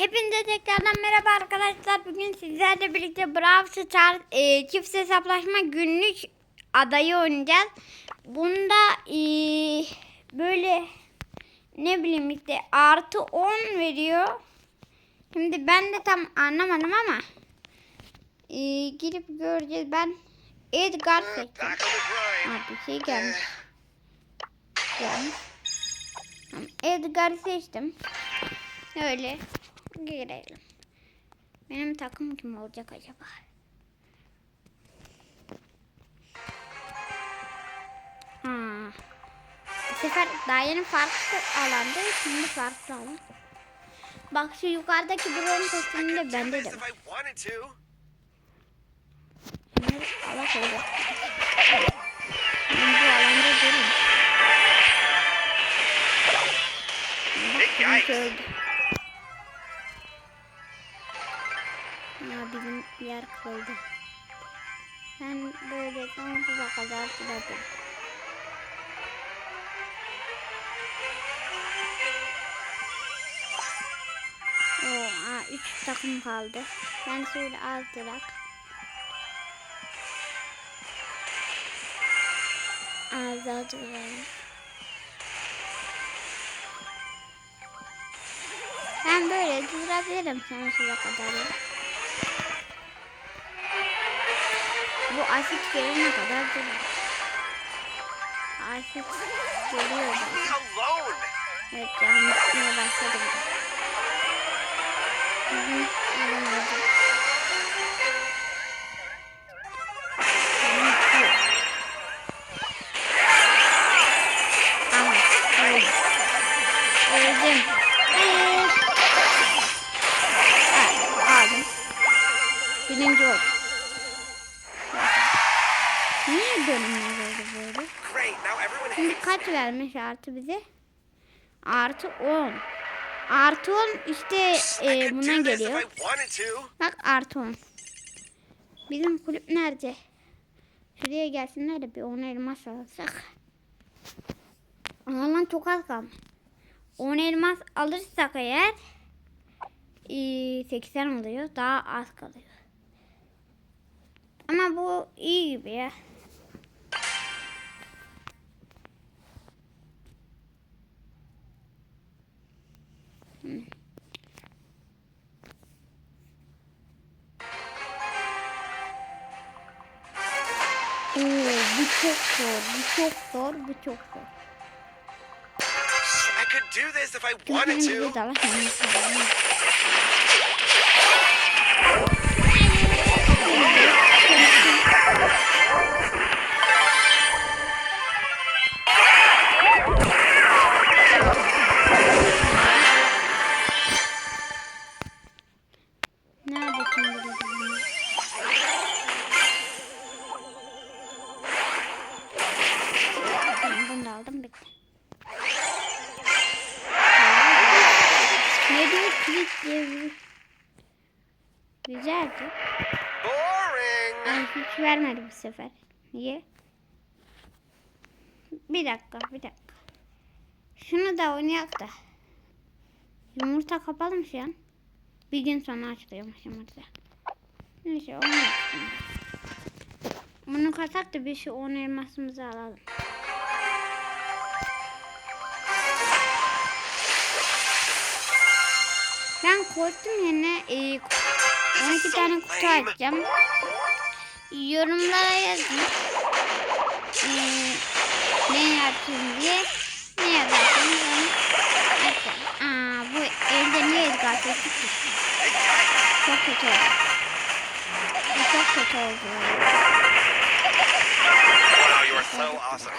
Hepinize tekrardan merhaba arkadaşlar. Bugün sizlerle birlikte Brawl Stars e, çift hesaplaşma günlük adayı oynayacağız. Bunda e, böyle ne bileyim işte artı 10 veriyor. Şimdi ben de tam anlamadım ama e, girip göreceğiz. Ben Edgar seçtim. Bir şey gelmiş. Gelmiş. Edgar'ı seçtim. Öyle girelim. Benim takım kim olacak acaba? Sefer daha yeni farklı alanda şimdi farklı alan. Bak şu yukarıdaki drone kostümü de bende de var. I wanted to. Bunları ala koyacağız. Ben bu alanda durun. Bak bunu Yikes. Ya bizim yer kırıldı. Ben böyle sonsuza kadar giderim. Aa, üç takım kaldı. Ben şöyle az bırak. Az daha durayım. Ben böyle durabilirim sonsuza kadar. ya. Bu asit gelene kadar durur. Asit geliyor. Evet canım gitmeye başladı. Hı hı, alamadım. Canım Şimdi kaç vermiş artı bize? Artı 10. Artı 10 işte e, buna geliyor. Bak artı 10. Bizim kulüp nerede? Şuraya gelsinler de bir 10 elmas alsak. Ama lan çok az kalmış. 10 elmas alırsak eğer e, 80 oluyor. Daha az kalıyor. Ama bu iyi gibi ya. Çok zor, bu çok zor, bu çok zor. I could do this if I wanted to. Sefer. Niye? Bir dakika bir dakika. Şunu da oynayak da. Yumurta kapalı mı şu an? Bir gün sonra açılıyormuş yumurta. Neyse oynayalım. Bunu katak da bir şu 10 elmasımızı alalım. Ben korktum yerine e, 12 tane kutu açacağım. Yorumlara yazın. E, ne yapayım diye. Ne yaparsınız onu açacağım. Aa, bu evde niye Edgar? Çok kötü oldu. Bu çok kötü oldu. Wow, you are so awesome.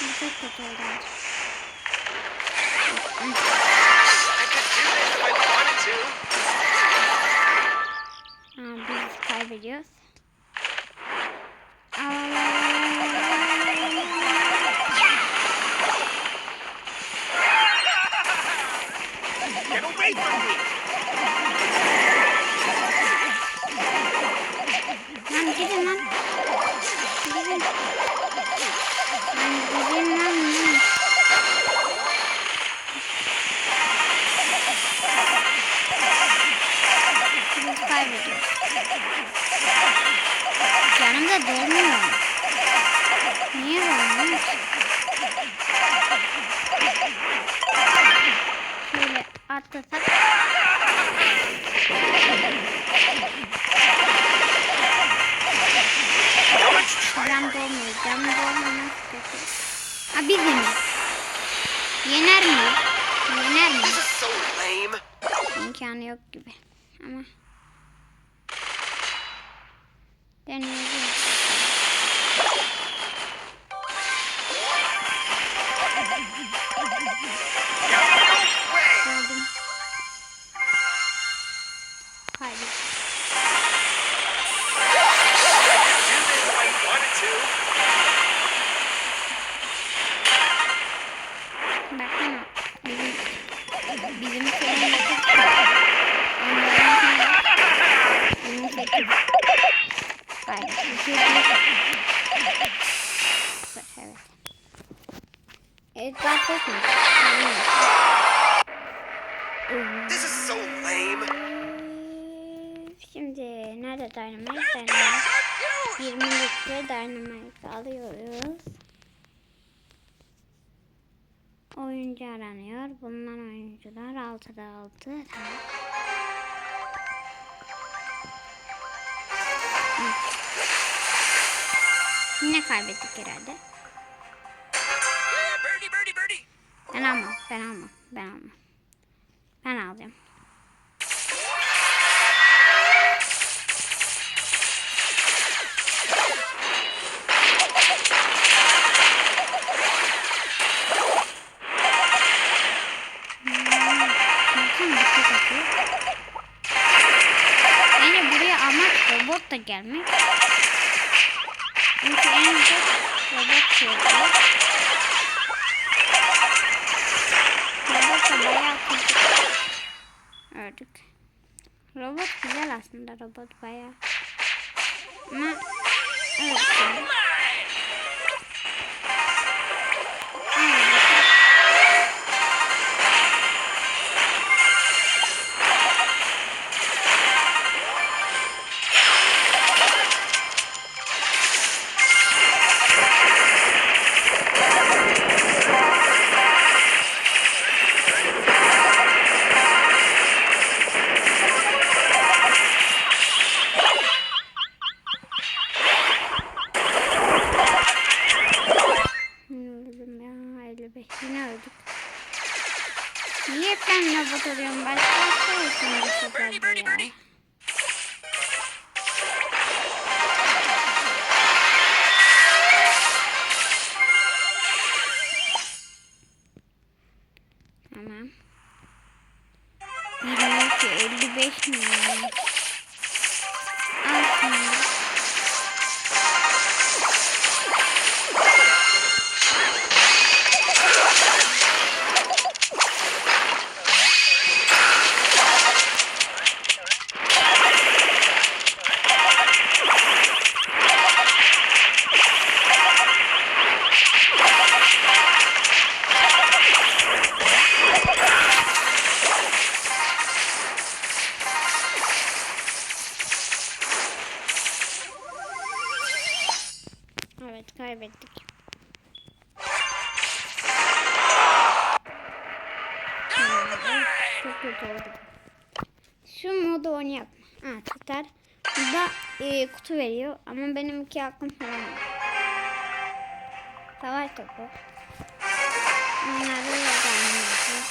Bu çok kötü oldu. I could do this if I wanted to. Biz Yenir. Yener mi? Yener mi? This is so lame. İmkanı yok gibi. Ama Dynamite alıyoruz. Oyuncu aranıyor. Bulunan oyuncular 6'da 6. Tamam. Yine kaybettik herhalde. Ben almam. Ben almam. Ben almam. Ben alacağım. Robot da gelmek. Çünkü en çok robot yapıyor. Robot da bayağı küçük. Ördük. Robot güzel aslında robot bayağı. Ama evet. Ben robot oluyorum? Başka şey olsun bu sefer ya. Tamam. 22, 55 mi? Tutar. Burada e, kutu veriyor ama benim iki hakkım falan var. Savaş topu. Onlarda da dynamite.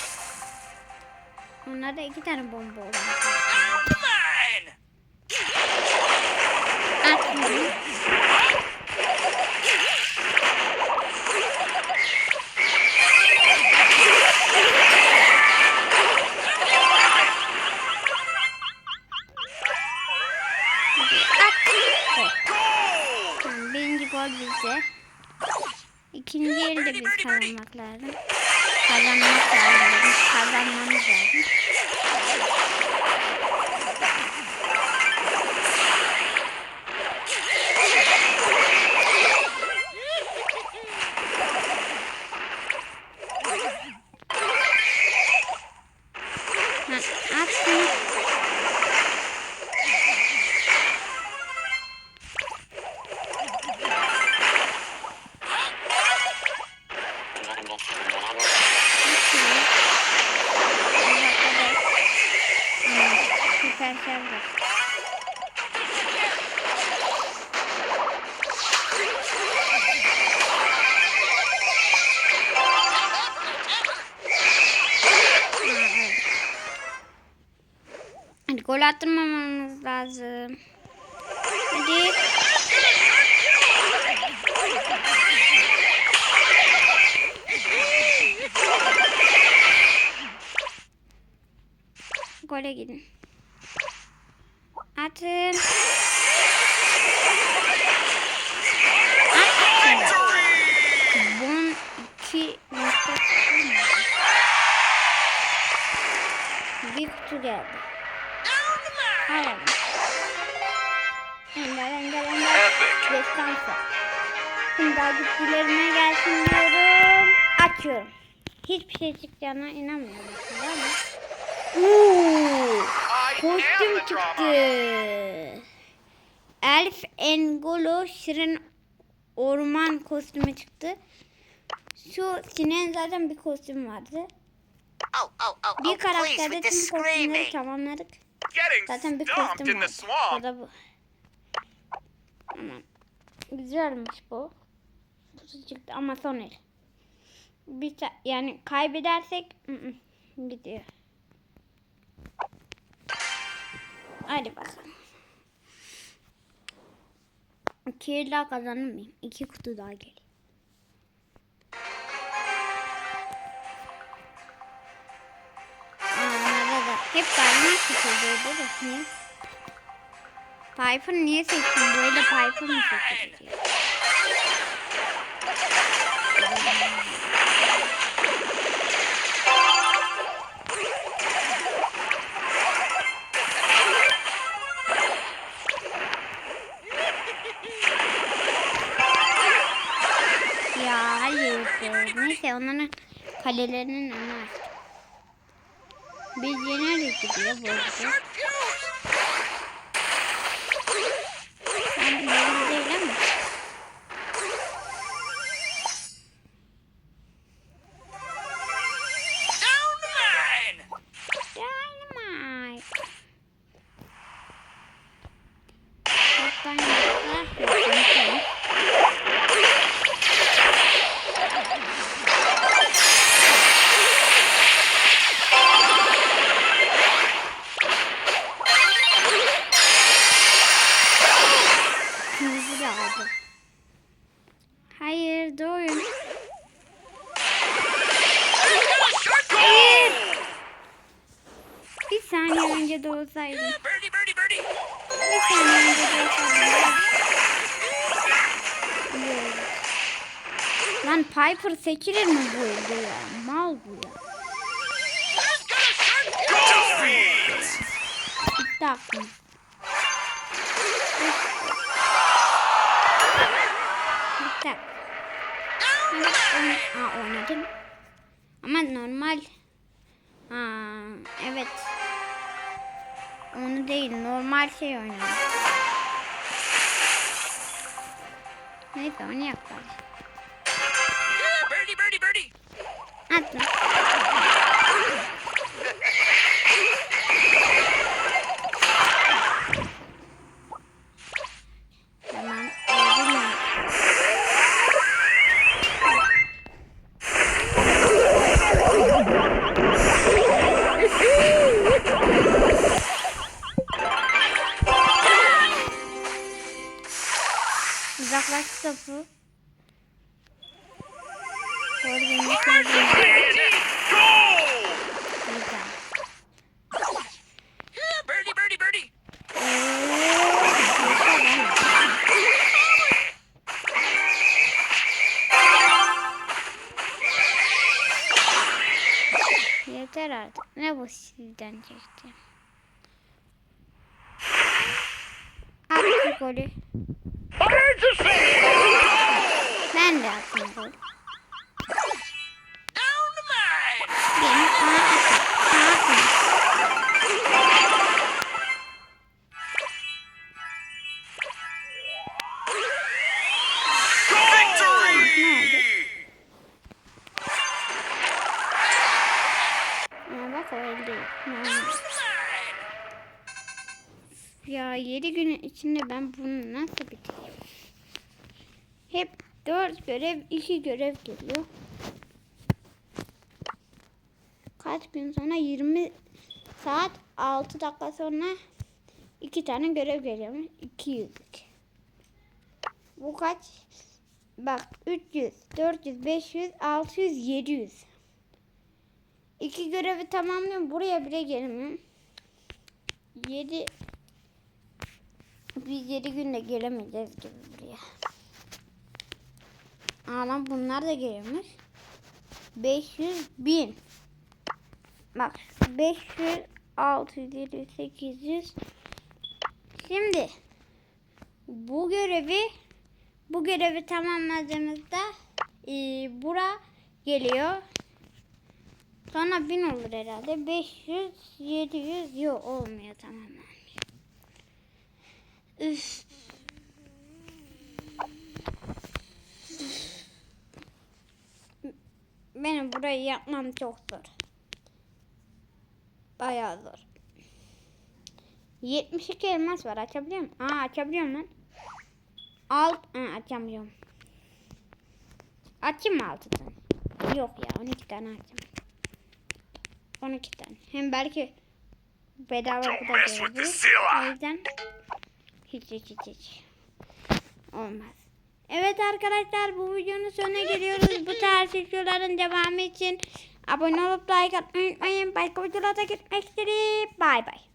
Onlarda iki tane bomba olur. Mine. Gol bizde. İkinci yeri de biz kazanmak lazım. Kazanmak lazım. Kazanmamız lazım. Hadi gol attırmamamız lazım. Hadi. Gole gidin. Atın. Atın. Bon 2 nokta Bir kutu geldi. Destansı. Şimdi takipçilerime gelsin diyorum. Açıyorum. Hiçbir şey çıkacağına inanmıyorum aslında ama. Uuu. Kostüm çıktı. Elf Engolo Şirin Orman kostümü çıktı. Şu Sinan zaten bir kostüm vardı. Oh, oh, oh, Bir karakterde tüm kostümleri tamamladık. Zaten bir kostüm in the vardı. O swamp. da bu. Tamam. Güzelmiş bu. Kutu çıktı ama son el. Bir yani kaybedersek ı ı, gidiyor. Hadi bakalım. Daha kazanır mıyım? İki kutu daha geliyor. Aa, da hep parmak tutuldu da niye? Piper niye seçtin? Böyle Piper mı seçildi? Ya hayır. Neyse onların kalelerinin önüne açtım. Biz yenerek gidiyor bu Ben Lan Piper seçilir mi bu ya? Mal bu ya. Bitti aklım. Bitti. Aa, oynadım. Ama normal. Aa, evet. Onu değil, normal şey oynadım. Neyse onu. Yeah, birdie, birdie, birdie! Atla. Yeter artık. Ne bu sizden çekti? Attı golü. Ben de attım gol. 4 görev 2 görev geliyor. Kaç gün sonra 20 saat 6 dakika sonra 2 tane görev geliyormuş. 200. Bu kaç? Bak 300, 400, 500, 600, 700. İki görevi tamamlıyorum. Buraya bile gelemiyorum. 7 biz 7 günde gelemeyeceğiz gibi buraya. Lan bunlar da geliyormuş. 500 bin. Bak 500 600 700 800 Şimdi bu görevi bu görevi tamamladığımızda e, bura geliyor. Sonra 1000 olur herhalde. 500 700 yok olmuyor tamamen. Üf. Benim burayı yapmam çok zor. Bayağı zor. 72 elmas var. Açabiliyor muyum? Aa açabiliyorum lan. Alt. Ha, açamıyorum. Açayım mı 6 tane? Yok ya 12 tane açacağım. 12 tane. Hem belki bedava bu da sealer. O yüzden hiç hiç hiç hiç. Olmaz. Evet arkadaşlar bu videonun sonuna geliyoruz. bu tarz videoların devamı için abone olup like atmayı unutmayın. Başka videolarda görüşmek üzere. Bay bay.